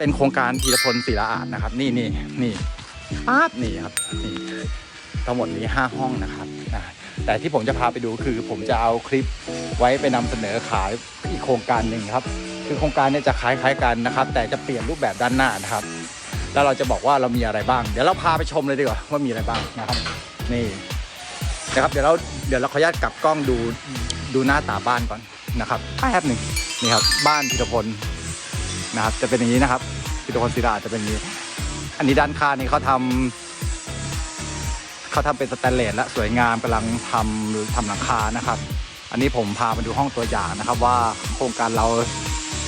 เป็นโครงการธีรพลศิลาอาจนะครับ นี่นี่นี่ป๊าบนี่ครับนี่ทั้งหมดนี้ห้าห้องนะครับนะแต่ที่ผมจะพาไปดูคือ ผมจะเอาคลิปไว้ไปนำเสนอขายอีกโครงการหนึ่งครับ คือโครงการเนี้จะคล้ายๆกันนะครับ แต่จะเปลี่ยนรูปแบบด้านหน้านะครับ แล้วเราจะบอกว่าเรามีอะไรบ้าง เดี๋ยวเราพาไปชมเลยดีกว่าว่ามีอะไรบ้างนะครับ นี่นะครับเดี๋ยวเราเดี๋ยวเราขออนุญาตกลับกล้องดูดูหน้าตาบ้านก่อนนะครับแป๊บหนึ่งนี่ครับบ้านธีรพล นะครับ จะเป็นอย่างนี้นะครับธีรพลศิลาจะเป็นอย่างนี้ อันนี้ด้านข้างนี่เขาทำเขาทำเป็นสแตนเลสและสวยงามกำลังทำทำหลังคานะครับ อันนี้ผมพามาดูห้องตัวอย่างนะครับ ว่าโครงการเรา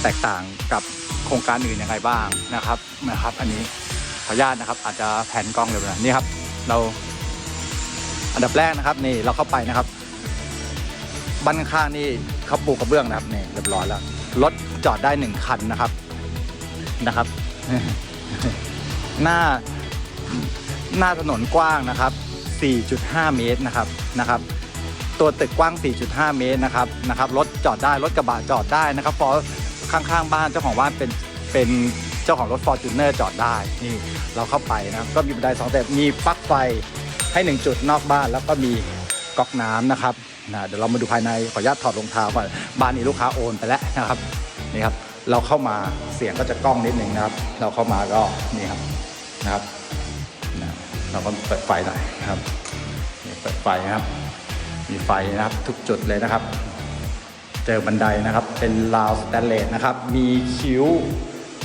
แตกต่างกับโครงการอื่นยังไงบ้างนะครับนะครับ อันนี้ขออนุญาตนะครับ อาจจะแผนกล้องเลยนะนี่ครับ เราอันดับแรกนะครับ นี่เราเข้าไปนะครับบ้านข้างนี่เขาปลูกกระเบื้องนะครับนี่เรียบร้อยแล้วรถจอดได้หนึ่งคันนะครับ นะครับ หน้าหน้าถนนกว้างนะครับ 4.5 เมตรนะครับนะครับ ตัวตึกกว้าง 4.5 เมตรนะครับนะครับรถจอดได้รถกระบะจอดได้นะครับเพราะข้างๆบ้านเจ้าของบ้านเป็นเป็นเจ้าของรถฟอร์จูเนอร์จอดได้นี่เราเข้าไปนะครับ ก็มีบันไดสองแต่มีปลั๊กไฟให้หนึ่งจุดนอกบ้านแล้วก็มีก๊อกน้ำนะครับนะเดี๋ยวเรามาดูภายในขออนุญาตถอดรองเท้าก่อนบ้านนี้ลูกค้าโอนไปแล้วนะครับนี่ครับ เราเข้ามาเสียงก็จะกล้องนิดนึงนะครับ เราเข้ามาก็นี่ครับนะครับเราก็เปิดไฟหน่อยนะครับเปิดไฟนะครับ มีไฟนะครับทุกจุดเลยนะครับ เจอบันไดนะครับ เป็นราวสแตนเลสนะครับ มีคิ้ว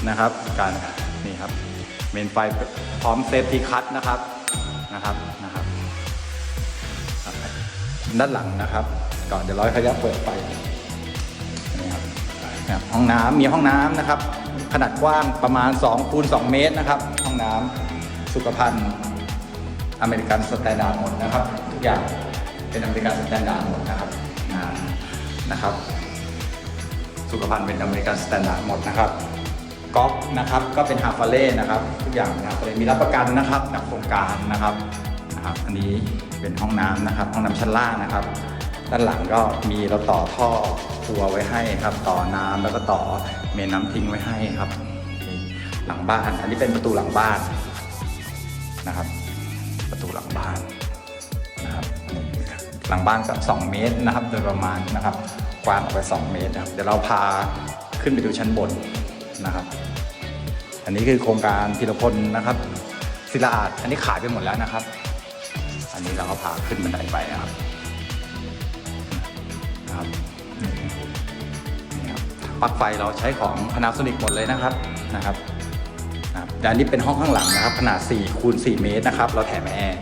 นะครับการนี่ครับเมนไฟพร้อมเซฟตี้คัทนะครับนะครับนะครับ ด้านหลังนะครับ ก่อนเดี๋ยวร้อยขยับเปิดไฟ นะครับห้องน้ำมีห้องน้ำนะครับ ขนาดกว้างประมาณ2คูณ2เมตรนะครับ ห้องน้ำสุขภัณฑ์อเมริกันสแตนดาร์ดหมดนะครับ ทุกอย่างเป็นอเมริกันสแตนดาร์ดหมดนะครับอ่านะครับ สุขภัณฑ์เป็นอเมริกันสแตนดาร์ดหมดนะครับก๊อกนะครับก็เป็นฮาฟาเล่นะครับทุกอย่างนะครับมีรับประกันนะครับจากโครงการนะครับนะครับ อันนี้เป็นห้องน้ำนะครับ ห้องน้ำชั้นล่างนะครับ ด้านหลังก็มีเราต่อท่อครัวไว้ให้ครับ ต่อน้ำแล้วก็ต่อเมนน้ำทิ้งไว้ให้ครับ หลังบ้าน อันนี้เป็นประตูหลังบ้านนะครับ ประตูหลังบ้านนะครับ หลังบ้านสัก็2เมตรนะครับ โดยประมาณนะครับ กว้างออกไป 2 เมตรนะครับ เดี๋ยวเราพาขึ้นไปดูชั้นบนนะครับ อันนี้คือโครงการพิรพลนะครับศิลาอาดอันนี้ขายไปหมดแล้วนะครับ อันนี้เราก็พาขึ้นบันไดไปนะครับ นะครับปลั๊กไฟเราใช้ของ Panasonic หมดเลยนะครับนะครับนะครับแต่อันนี้เป็นห้องข้างหลังนะครับ ขนาด4คูณ4เมตรนะครับ เราแถมแอร์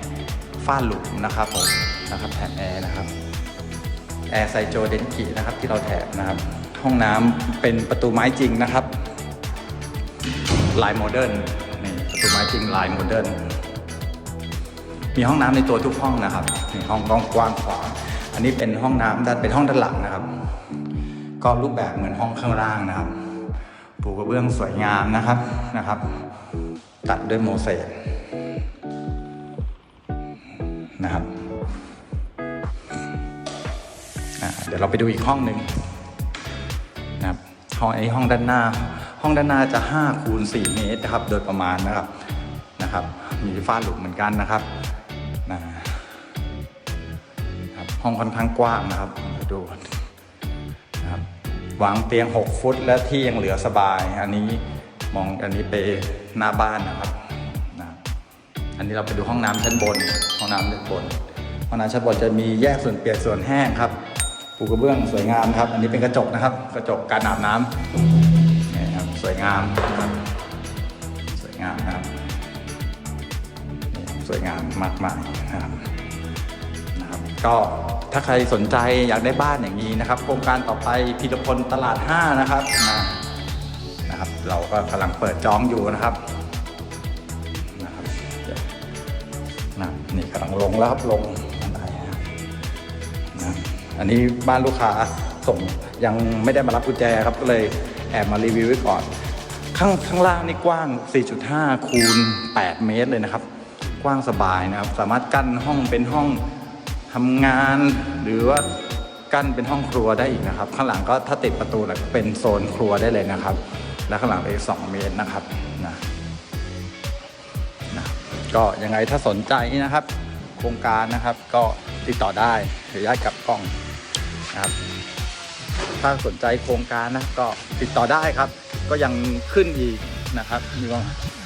ฝ้าหลุมนะครับผมนะครับแถมแอร์นะครับแอร์ไซโจเดนกินะครับที่เราแถมนะครับ ห้องน้ำเป็นประตูไม้จริงนะครับลายโมเดิร์นนี่ประตูไม้จริงลายโมเดิร์นมีห้องน้ำในตัวทุกห้องนะครับนี่ห้องกว้างขวาง อันนี้เป็นห้องน้ำด้านเป็นห้องด้านหลังนะครับ ก็รูปแบบเหมือนห้องข้างล่างนะครับ ปูกระเบื้องสวยงามนะครับนะครับ ตัดด้วยโมเสกนะครับเดี๋ยวเราไปดูอีกห้องหนึ่งนะครับห้องไอ้ห้องด้านหน้า ห้องด้านหน้าจะ5คูณ4เมตรนะครับ โดยประมาณนะครับนะครับ มีฝ้าหลุมเหมือนกันนะครับนะครับ ห้องค่อนข้างกว้างนะครับเดี๋ยวดูนะครับวางเตียง 6 ฟุตและที่ยังเหลือสบาย อันนี้มองอันนี้ไปหน้าบ้านนะครับนะอันนี้เราไปดูห้องน้ำชั้นบน ห้องน้ำชั้นบน ห้องน้ำชั้นบนจะมีแยกส่วนเปียกส่วนแห้งครับปูกระเบื้องสวยงามครับ อันนี้เป็นกระจกนะครับ กระจกการอาบน้ำนี่ครับสวยงามครับสวยงามนะครับสวยงามมากมายนะครับนะครับ ก็ ถ้าใครสนใจอยากได้บ้านอย่างนี้นะครับ โครงการต่อไปพีรพลตลาด 5 นะครับนะนะครับ เราก็กำลังเปิดจองอยู่นะครับนะครับนะนี่กำลังลงแล้วครับลงบันไดนะครับนะอันนี้บ้านลูกค้าส่งยังไม่ได้มารับกุญแจครับก็เลยแอบมารีวิวไว้ก่อน ข้างข้างล่างนี่กว้าง 4.5 คูณ 8 เมตรเลยนะครับ กว้างสบายนะครับ สามารถกั้นห้องเป็นห้อง ทำงาน หรือว่ากั้นเป็นห้องครัวได้อีกนะครับ ข้างหลังก็ถ้าติดประตูแล้วก็เป็นโซนครัวได้เลยนะครับ และข้างหลังอีกสองเมตรนะครับนะนะก็ยังไงถ้าสนใจนะครับ โครงการนะครับก็ติดต่อได้เดี๋ยวย้ายกลับกล้องนะครับ ถ้าสนใจโครงการนะก็ติดต่อได้ครับ ก็ยังขึ้นอีกนะครับมีว่า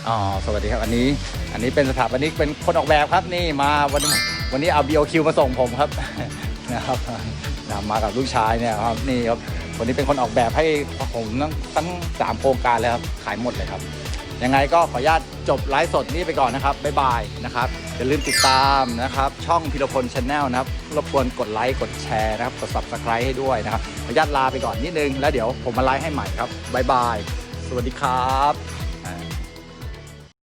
อ๋อสวัสดีครับอันนี้ อันนี้เป็นสถาปนิกเป็นคนออกแบบครับนี่มาวัน วันนี้เอา BOQ มาส่งผมครับนะครับนะมากับลูกชายเนี่ยครับนี่ครับคนนี้เป็นคนออกแบบให้ผมทั้งทั้งสามโครงการเลยครับขายหมดเลยครับ ยังไงก็ขออนุญาตจบไลฟ์สดนี้ไปก่อนนะครับบ๊ายบายนะครับอย่าลืมติดตามนะครับช่องพิรพลชาแนลนะครับรบกวนกดไลค์กดแชร์นะครับกด subscribe ให้ด้วยนะครับขออนุญาตลาไปก่อนนิดนึง แล้วเดี๋ยวผมมาไลฟ์ให้ใหม่ครับบ๊ายบาย สวัสดีครับ